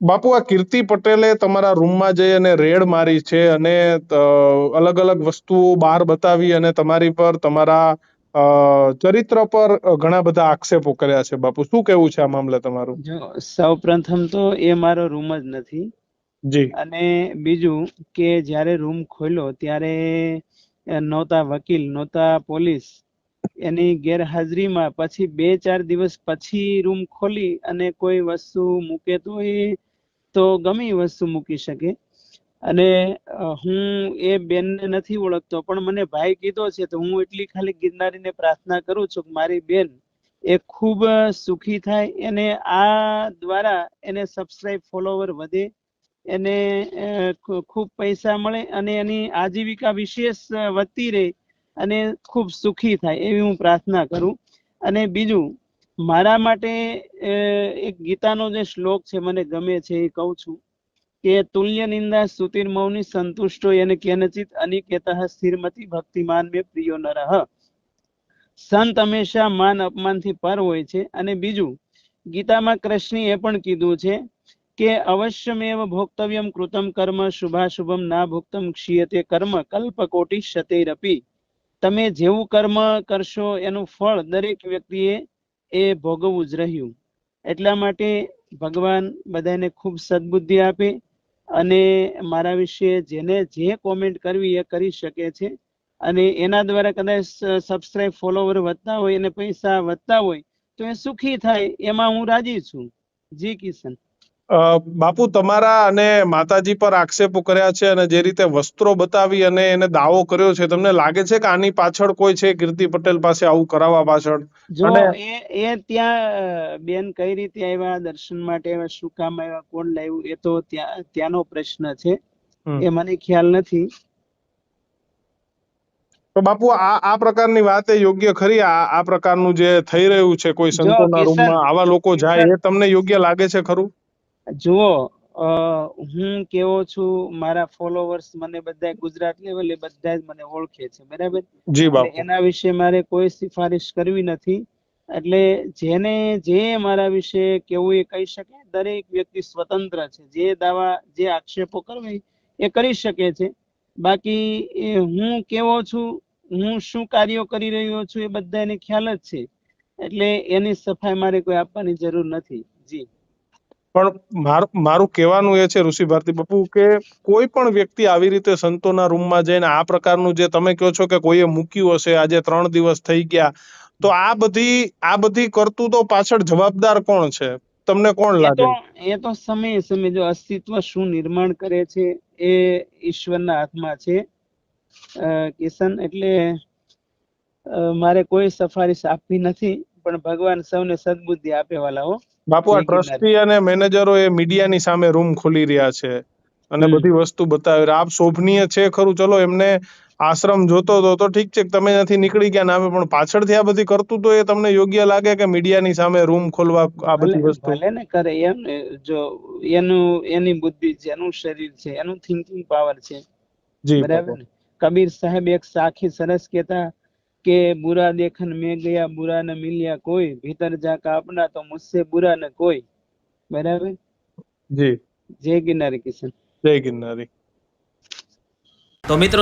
બાપુ આ કીર્તિ પટેલે તમારા રૂમમાં જઈ અને રેડ મારી છે અને અલગ અલગ વસ્તુઓ બહાર બતાવી અને તમારી પર તમારા ચરિત્ર પર ઘણા બધા આક્ષેપો કર્યા છે. બાપુ શું કેવું છે આ મામલે તમારું? સૌ પ્રથમ તો એ મારો રૂમ જ નથી. જી. અને બીજું કે જ્યારે રૂમ ખોલ્યો ત્યારે નહોતા વકીલ નહોતા પોલીસ એની ગેરહાજરીમાં પછી બે ચાર દિવસ પછી રૂમ ખોલી અને કોઈ વસ્તુ મૂકે તો એ તો ગમે વસ્તુ મૂકી શકે. અને હું એ બેનને નથી ઓળખતો, પણ મને ભાઈ કીધો છે, તો હું એટલી ખાલી ગિરનારીને પ્રાર્થના કરું છું કે મારી બેન એ ખૂબ સુખી થાય, એને આ દ્વારા એને સબસ્ક્રાઇબ ફોલોવર વધે, એને ખૂબ પૈસા મળે અને એની આજીવિકા વિશેષ વધતી રહે. અને ખૂબ સુખી થાય એવી હું પ્રાર્થના કરું. અને બીજું, મારા માટે એક ગીતાનો જે શ્લોક છે મને ગમે છે એ કહું છું કે, તુલ્ય નિંદા સુતિર મૌની સંતુષ્ટો એને કેનચિત અનિકેત સ્થિરમતી ભક્તિમાન મે પ્રિયો નરહ સંત હંમેશા માન અપમાનથી પર હોય છે. અને બીજું, ગીતામાં કૃષ્ણે એ પણ કીધું છે કે, અવશ્યમેવ ભોક્તવ્યમ કૃતમ કર્મ, શુભાશુભમ ના ભુક્તમ ક્ષીયતે કર્મ કલ્પકોટી શતૈરપી. તમે જેવું કર્મ કરશો, એનું ફળ દરેક વ્યક્તિએ એ ભોગવવું જ રહ્યું. એટલા માટે ભગવાન બધાને ખૂબ સદબુદ્ધિ આપે અને મારા વિશે જેને જે કોમેન્ટ કરવી એ કરી શકે છે. અને એના દ્વારા કદાચ સબસ્ક્રાઇબ ફોલોવર વધતા હોય અને પૈસા વધતા હોય તો એ સુખી થાય, એમાં હું રાજી છું. જી કિશન બાપુ તમારા અને માતાજી પર આક્ષેપો કર્યા છે અને જે રીતે વસ્ત્રો બતાવી અને એને દાવો કર્યો છે તમને લાગે છે કે આની પાછળ કોઈ છે? કીર્તિ પટેલ પાસે આવું કરાવવા પાછળ. જો એ એ ત્યાં બેન કઈ રીતે આવ્યા દર્શન માટે આવ્યા શું કામ આવ્યા કોણ લાવ્યું એ તો ત્યાં ત્યાંનો પ્રશ્ન છે. એ મને ખ્યાલ નથી. તો બાપુ આ આ પ્રકારની વાત એ યોગ્ય ખરી? આ આ પ્રકારનું જે થઈ રહ્યું છે કોઈ સંતોના રૂમમાં આવા લોકો જાય એ તમને યોગ્ય લાગે છે ખરું? જુઓ હું કેવો છું મારા ફોલોવર્સ મને બધા ગુજરાત લેવલે બધા જ મને ઓળખે છે બરાબર? જી બાપુ. એના વિશે મારે કોઈ સિફારિશ કરવી નથી એટલે જેને જે મારા વિશે કેવું એ કહી શકે દરેક વ્યક્તિ સ્વતંત્ર છે જે દાવા જે આક્ષેપો કરવા એ કરી શકે છે. બાકી હું કેવો છું હું શું કાર્યો કરી રહ્યો છું એ બધાને ખ્યાલ જ છે એટલે એની સફાઈ મારે કોઈ આપવાની જરૂર નથી જી. પણ મારું મારું કહેવાનું એ છે ઋષિ ભારતી બાપુ કે કોઈ પણ વ્યક્તિ આવી રીતે સંતોના રૂમમાં જઈને આ પ્રકારનું જે તમે કહો છો કે કોઈએ મૂક્યું હશે આજે ત્રણ દિવસ થઈ ગયા તો આ બધી આ બધી કરતું તો પાછળ જવાબદાર કોણ છે? તમને કોણ લાગે? એ તો સમય સમય જો અસ્તિત્વ શું નિર્માણ કરે છે એ ઈશ્વરના હાથમાં છે. કિશન એટલે મારે કોઈ સફારીશ આપવી નથી પણ ભગવાન સૌને સદબુદ્ધિ આપે વાલાઓ બાપુ આ ટ્રસ્ટી અને મેનેજરો એ મીડિયાની સામે રૂમ ખોલી રહ્યા છે અને બધી વસ્તુ બતાવી. આપ શોભનીય છે ખરું? ચલો એમને આશ્રમ જોતો હતો તો ઠીક છે તમે નથી નીકળી ગયા નામે પણ પાછળથી આ બધી કરતું તો એ તમને યોગ્ય લાગે કે મીડિયાની સામે રૂમ ખોલવા આ બધી વસ્તુ? ભલે ને કરે એમ જો એનું એની બુદ્ધિ છે એનું શરીર છે એનું થિંકિંગ પાવર છે. જી બરાબર કબીર સાહેબ એક સાખી સરસ કહેતા કે બુરા દેખન મેં ગયા બુરા ને મિલ્યા કોઈ ભીતર જા કાપના તો મુજસે બુરા ને કોઈ. બરાબર? જી. જય ગિરનારી કિશન. જય ગિરનારી. તો મિત્રો